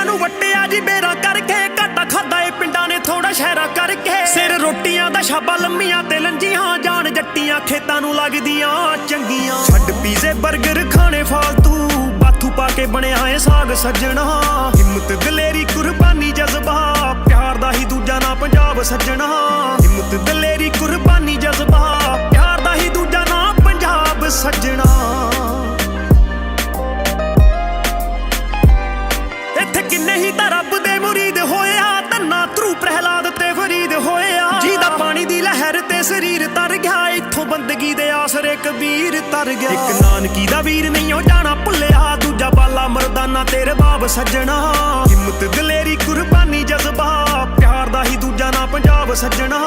ਦੁਨੀਆ ਨੂੰ ਵਟਿਆ ਜੀ, ਬੇਰਾ ਕਰਕੇ ਘਾਟਾ ਖਾਦਾ ਏ। ਪਿੰਡਾਂ ਨੇ ਥੋੜਾ ਸ਼ਹਿਰਾ ਕਰਕੇ ਸਿਰ ਰੋਟੀਆਂ ਦਾ ਛਾਬਾ ਲੰਮੀਆਂ ਤੇ ਲੰਜੀਆਂ ਜਾਣ ਜੱਟੀਆਂ ਖੇਤਾਂ ਨੂੰ ਲੱਗਦੀਆਂ ਚੰਗੀਆਂ। ਛੱਡ ਪੀਜ਼ੇ 버ਗਰ ਖਾਣੇ ਫਾਲਤੂ, ਬਾਥੂ ਪਾ ਕੇ ਬਣਿਆ ਏ ਸਾਗ ਸੱਜਣਾ। ਹਿੰਮਤ ਦਲੇਰੀ, ਕੁਰਬਾਨੀ, ਜਜ਼ਬਾ, ਪਿਆਰ ਦਾ ਹੀ ਦੂਜਾ ਨਾ ਪੰਜਾਬ ਸੱਜਣਾ। ਹਿੰਮਤ ਦਲੇਰੀ ਇੱਥੇ ਕਿੰਨੇ ਹੀ ਤਾਂ ਰੱਬ ਦੇ ਮੁਰੀਦ ਹੋਇਆ ਧੰਨਾ ਧਰੂ ਪ੍ਰਹਿਲਾਦ ਤੇ ਫਰੀਦ ਹੋਇਆ ਜਿਹਦਾ ਪਾਣੀ ਦੀ ਲਹਿਰ ਤੇ ਸਰੀਰ ਤਰ ਗਿਆ, ਇੱਥੋਂ ਬੰਦਗੀ ਦੇ ਆਸਰੇ ਕਬੀਰ ਤਰ ਗਿਆ। ਇੱਕ ਨਾਨਕੀ ਦਾ ਵੀਰ ਨਹੀਂ ਹੋ ਜਾਣਾ ਭੁੱਲਿਆ, ਦੂਜਾ ਬਾਲਾ ਮਰਦਾਨਾ ਤੇਰੇ ਬਾਬ ਸੱਜਣਾ। ਹਿੰਮਤ ਦਲੇਰੀ ਕੁਰਬਾਨੀ ਜਜ਼ਬਾ, ਪਿਆਰ ਦਾ ਹੀ ਦੂਜਾ ਨਾਂ ਪੰਜਾਬ ਸੱਜਣਾ।